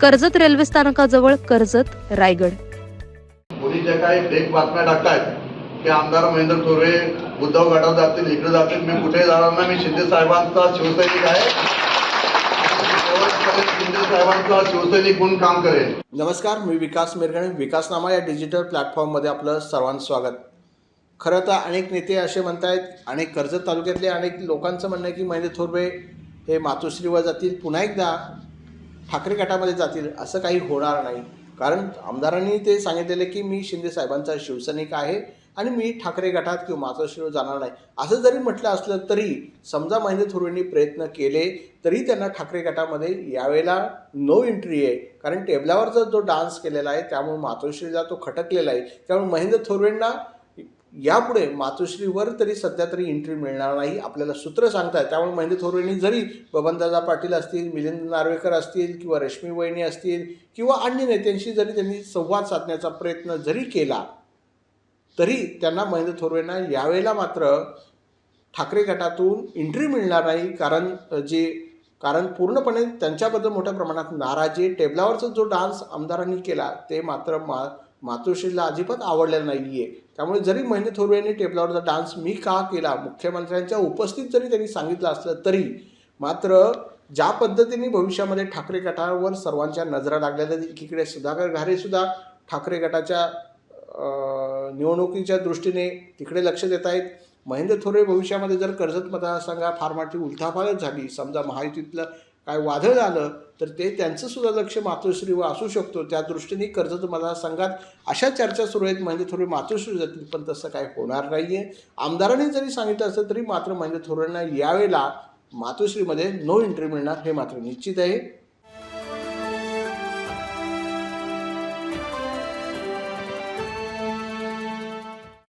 Karjat railway स्थानकाजवळ कर्जत रायगड. ज्या काही फेक बातम्या टाकतायत की आमदार महेंद्र थोरवे उद्धव गटात जातील इकडे जातील मी कुठे जाणार नाही मी शिंदे साहेबांचा शिवसैनिक आहे. शेवटपर्यंत शिंदे साहेबांचा शिवसैनिक म्हणून काम करेल? नमस्कार मी विकास मिरगणे विकासनामा या डिजिटल प्लॅटफॉर्ममध्ये आपलं सर्वांचं स्वागत. खरं तर अनेक नेते असे म्हणतायत अनेक कर्जत तालुक्यातले अनेक लोकांचं म्हणणं आहे की महेंद्र थोरवे हे मातोश्रीवर जातील. पुन्हा एकदा ठाकरे गटामध्ये जातील असं काही होणार नाही. कारण आमदारांनी ते सांगितलेले की मी शिंदे साहेबांचा शिवसैनिक आहे आणि मी ठाकरे गटात किंवा मातोश्रीवर जाणार नाही. असं जरी म्हटलं असलं तरी समजा महेंद्र थोरवेंनी प्रयत्न केले तरी त्यांना ठाकरे गटामध्ये यावेळेला नो एंट्री आहे. कारण टेबलावरचा जो डान्स केलेला आहे त्यामुळे मातोश्रीला तो खटकलेला आहे. त्यामुळे महेंद्र थोरवेंना यापुढे मातोश्रीवर तरी सध्या तरी एंट्री मिळणार नाही. आपल्याला सूत्र सांगतात त्यामुळे महेंद्र थोरवेंनी जरी बबनदादा पाटील असतील मिलिंद नार्वेकर असतील किंवा रश्मी वहिनी असतील किंवा अन्य नेत्यांशी जरी त्यांनी संवाद साधण्याचा प्रयत्न जरी केला तरी त्यांना महेंद्र थोरवेंना यावेळेला मात्र ठाकरे गटातून एंट्री मिळणार नाही. कारण जे कारण पूर्णपणे त्यांच्याबद्दल मोठ्या प्रमाणात नाराजी टेबलावरचा जो डान्स आमदारांनी केला ते मात्र मा मातोश्रीला अजिबात आवडलेलं नाही आहे त्यामुळे जरी महेंद्र थोरवे यांनी टेबलावरचा डान्स मी का केला मुख्यमंत्र्यांच्या उपस्थित जरी त्यांनी सांगितलं असलं तरी मात्र ज्या पद्धतीने भविष्यामध्ये ठाकरे गटावर सर्वांच्या नजरा लागलेल्या आहेत, एकीकडे सुधाकर घारेसुद्धा ठाकरे गटाच्या निवडणुकीच्या दृष्टीने तिकडे लक्ष देत आहेत. महेंद्र थोरे भविष्यामध्ये जर कर्जत मतदारसंघात फार मोठी उलथापालच झाली समजा महायुतीतलं काय वादळ झालं तर ते त्यांचं सुद्धा लक्ष मातोश्रीवर असू शकतो. त्या दृष्टीने कर्जत सांगात अशा चर्चा सुरू आहेत म्हणजे महेंद्र थोरवे मातोश्री जातील पण तसं काय होणार नाही आहे आमदारांनी जरी सांगितलं असलं तरी मात्र म्हणजे महेंद्र थोरवेंना यावेळेला मातोश्रीमध्ये नो एंट्री मिळणार हे मात्र निश्चित आहे.